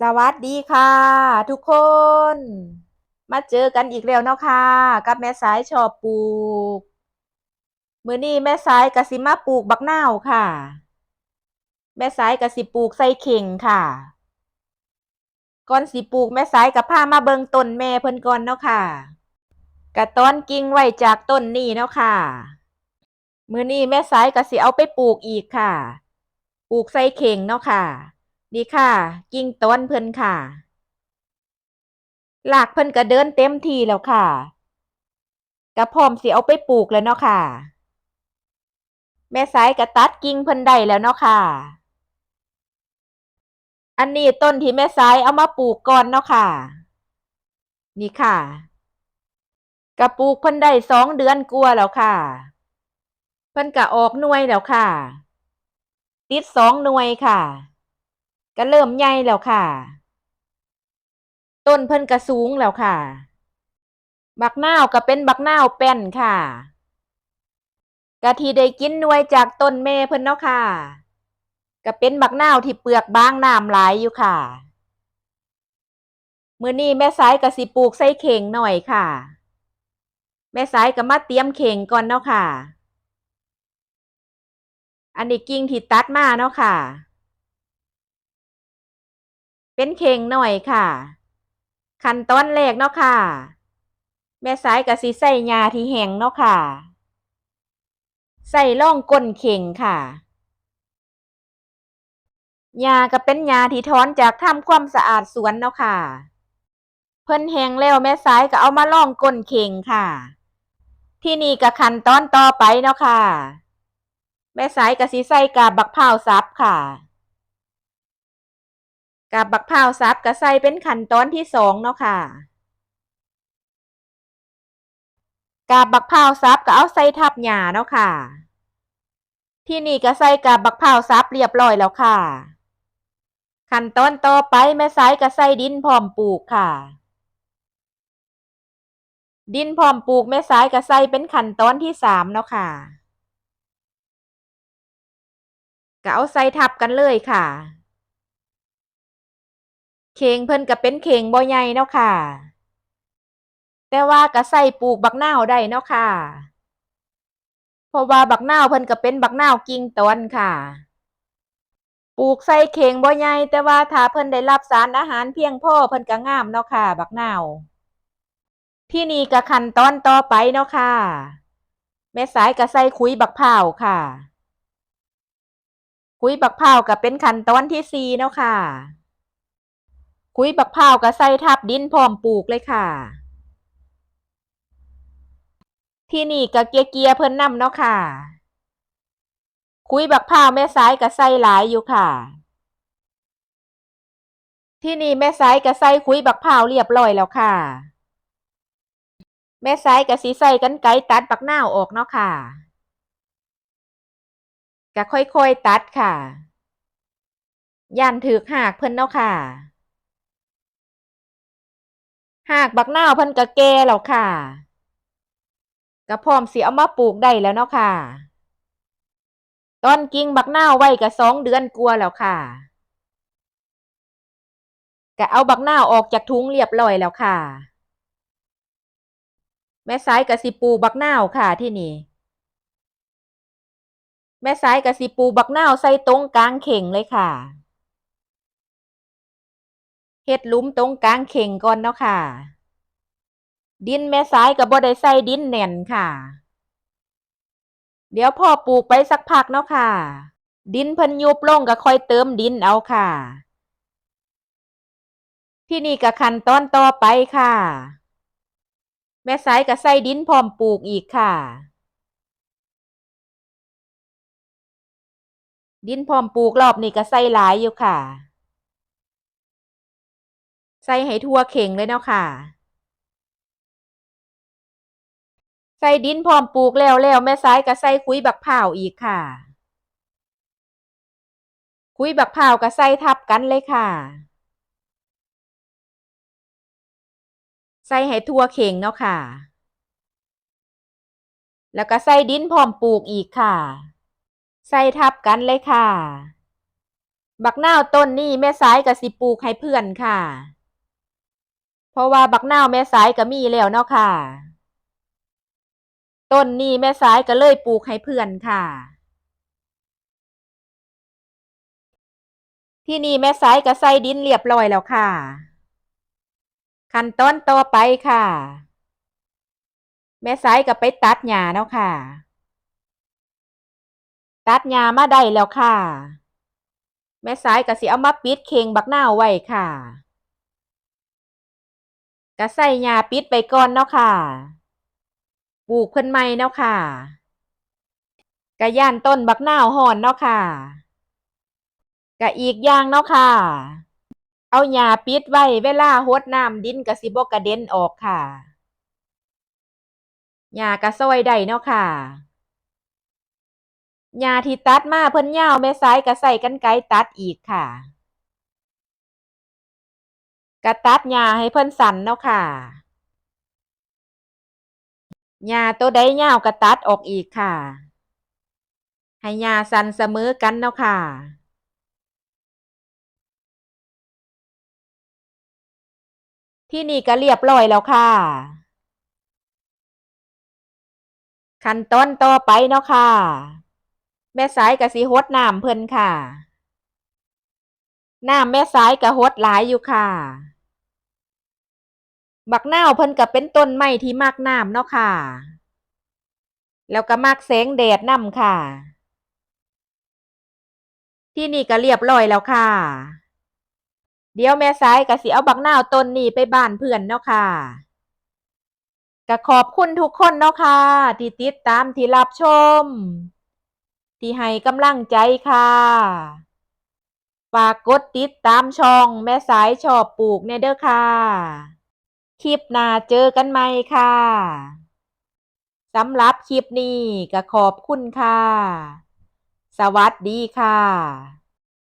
สวัสดีค่ะ ทุกคน มาเจอกันอีกแล้วเนาะค่ะ กับแม่สายชอบปลูก มือนี้แม่สายก็สิมาปลูกบักนาวค่ะ แม่สายก็สิปลูกใส่เข่งค่ะ ก่อนสิปลูกแม่สายก็พามาเบิงต้นแม่เพิ่นก่อนเนาะค่ะกะตอนกิ่งไว้จากต้นนี้เนาะค่ะ มือนี้แม่สายก็สิเอาไปปลูกอีกค่ะ ปลูกใส่เข่งเนาะค่ะ นี่ค่ะ กิ่งต้นเพิ่นค่ะรากเพิ่นก็เดินเต็มทีแล้วค่ะก็พร้อมสิเอาไปปลูกแล้วเนาะค่ะ แม่สายก็ตัดกิ่งเพิ่นได้แล้วเนาะค่ะ อันนี้ต้นที่แม่สายเอามาปลูกก่อนเนาะค่ะ นี่ค่ะก็ปลูกเพิ่นได้สองเดือนกว่าแล้วค่ะ เพิ่นก็ออกหน่วยแล้วค่ะ ติดสองหน่วยค่ะ ก็เริ่มใหญ่แล้วค่ะ ต้นเพิ่นก็สูงแล้วค่ะ บักนาวก็เป็นบักนาวแป้นค่ะกะทีได้กินหน่วยจากต้นแม่เพิ่นเนาะค่ะก็เป็นบักนาวที่เปลือกบางน้ำหลายอยู่ค่ะ มื้อนี้แม่สายก็สิปลูกใส่เข่งหน่อยค่ะ แม่สายก็มาเตรียมเข่งก่อนเนาะค่ะ อันนี้กิ่งที่ตัดมาเนาะค่ะ เป็นเข่งหน่อยค่ะ ขั้นตอนแรกเนาะค่ะ แม่สายก็สิใส่หญ้าที่แห้งเนาะค่ะ ใส่ร่องก้นเข่งค่ะหญ้าก็เป็นหญ้าที่ถอนจากทำความสะอาดสวนเนาะค่ะ เพิ่นแห้งแล้วแม่สายก็เอามาร่องก้นเข่งค่ะ ที่นี่ก็ขั้นตอนต่อไปเนาะค่ะ แม่สายก็สิใส่กาบบักพร้าวสับค่ะ กาบบักพร้าวสับก็ใส่เป็นขั้นตอนที่สองเนาะค่ะกาบบักพร้าวสับก็เอาใส่ทับหญ้าเนาะค่ะ ที่นี่ก็ใส่กาบบักพร้าวสับเรียบร้อยแล้วค่ะ ขั้นตอนต่อไปแม่สายก็ใส่ดินพร้อมปลูกค่ะ ดินพร้อมปลูกแม่สายก็ใส่เป็นขั้นตอนที่สามเนาะค่ะก็เอาใส่ทับกันเลยค่ะ เข่งเพิ่นก็เป็นเข่งบ่ใหญ่เนาะค่ะ แต่ว่าก็ใส่ปลูกบักนาวได้เนาะค่ะ เพราะว่าบักนาวเพิ่นก็เป็นบักนาวกิ่งตอนค่ะ ปลูกใส่เข่งบ่ใหญ่แต่ว่าถ้าเพิ่นได้รับสารอาหารเพียงพอเพิ่นก็งามเนาะค่ะ บักนาว ที่นี่ก็ขั้นตอนต่อไปเนาะค่ะแม่สายก็ใส่ขุยบักพร้าค่ะขุยบักพร้าก็เป็นขั้นตอนที่สี่เนาะค่ะ ขุยบักพร้าวก็ใส่ทับดินพร้อมปลูกเลยค่ะ ที่นี่ก็เกียเกียเพิ่นนำเนาะค่ะขุยบักพร้าวแม่สายก็ใส่หลายอยู่ค่ะ ที่นี่แม่สายก็ใส่ขุยบักพร้าวเรียบร้อยแล้วค่ะ แม่สายก็สิใส่กรรไกตัดบักหน้าออกเนาะค่ะก็ค่อยๆตัดค่ะย่านถึกหากเพิ่นเนาะค่ะ หากบักหน้าเพิ่นก็แก่แล้วค่ะก็พร้อมสิเอามาปลูกได้แล้วเนาะค่ะ ตอนกิ่งบักหน้าไว้ก็สองเดือนกว่าแล้วค่ะก็เอาบักหน้าออกจากถุงเรียบร้อยแล้วค่ะ แม่สายก็สิปูบักหน้าค่ะที่นี่ แม่สายก็สิปูบักหน้าใส่ตรงกลางเข่งเลยค่ะ เฮ็ดหลุมตรงกลางเข่งก่อนเนาะค่ะ ดินแม่สายก็บบ่ได้ใส่ดินแน่นค่ะ เดี๋ยวพอปลูกไปสักพักเนาะค่ะ ดินเพิ่นยุบลงก็ค่อยเติมดินเอาค่ะ ที่นี่ก็ขั้นตอนต่อไปค่ะ แม่สายก็ใส่ดินพร้อมปลูกอีกค่ะดินพร้อมปลูกรอบนี้ก็ใส่หลายอยู่ค่ะ ใส่ให้ทั่วเข่งเลยเนาะค่ะ ใส่ดินพร้อมปลูกแล้วแล้วแม่สายก็ใส่ขุยบักพร้าวอีกค่ะขุยบักพร้าวก็ใส่ทับกันเลยค่ะ ใส่ให้ทั่วเข่งเนาะค่ะ แล้วก็ใส่ดินพร้อมปลูกอีกค่ะ ใส่ทับกันเลยค่ะ บักนาวต้นนี้แม่สายก็สิปลูกให้เพื่อนค่ะ เพราะว่าบักนาวแม่สายก็มีแล้วเนาะค่ะ ต้นนี้แม่สายก็เลยปลูกให้เพื่อนค่ะ ที่นี่แม่สายก็ใส่ดินเรียบร้อยแล้วค่ะ ขั้นตอนต่อไปค่ะ แม่สายก็ไปตัดหญ้าเนาะค่ะ ตัดหญ้ามาได้แล้วค่ะ แม่สายก็สิเอามาปิดเข่งบักนาวไว้ค่ะ ก็ใส่หญ้าปิดไปก่อนเนาะค่ะปลูกเพิ่นใหม่เนาะค่ะก็ย่านต้นบักหน้าวฮ้อนเนาะค่ะก็อีกอย่างเนาะค่ะ เอาหญ้าปิดไว้เวลารดน้ำดินก็สิบ่กระเด็นออกค่ะหญ้าก็ช่วยได้เนาะค่ะหญ้าที่ตัดมาเพิ่นยาวแม่สายก็ใช้กรรไกตัดอีกค่ะ ก็ตัดหญ้าให้เพิ่นสันเนาะค่ะหญ้าตัวใดยาวก็ตัดออกอีกค่ะ ให้หญ้าสันเสมอกันเนาะค่ะที่นี่ก็เรียบร้อยแล้วค่ะ ขั้นตอนต่อไปเนาะค่ะ แม่สายก็สิรดน้ำเพิ่นค่ะ น้ำแม่สายก็รดหลายอยู่ค่ะ บักนาวเพิ่นก็เป็นต้นไม้ที่มักน้ำเนาะค่ะ แล้วก็มักแสงแดดนำค่ะ ที่นี่ก็เรียบร้อยแล้วค่ะ เดี๋ยวแม่สายก็สิเอาบักนาวต้นนี้ไปบ้านเพื่อนเนาะค่ะก็ขอบคุณทุกคนเนาะค่ะที่ติดตามที่รับชม ที่ให้กำลังใจค่ะ ฝากกดติดตามช่องแม่สายชอบปลูกแน่เด้อค่ะ คลิปหน้าเจอกันใหม่ค่ะสำหรับคลิปนี้ก็ขอบคุณค่ะ สวัสดีค่ะ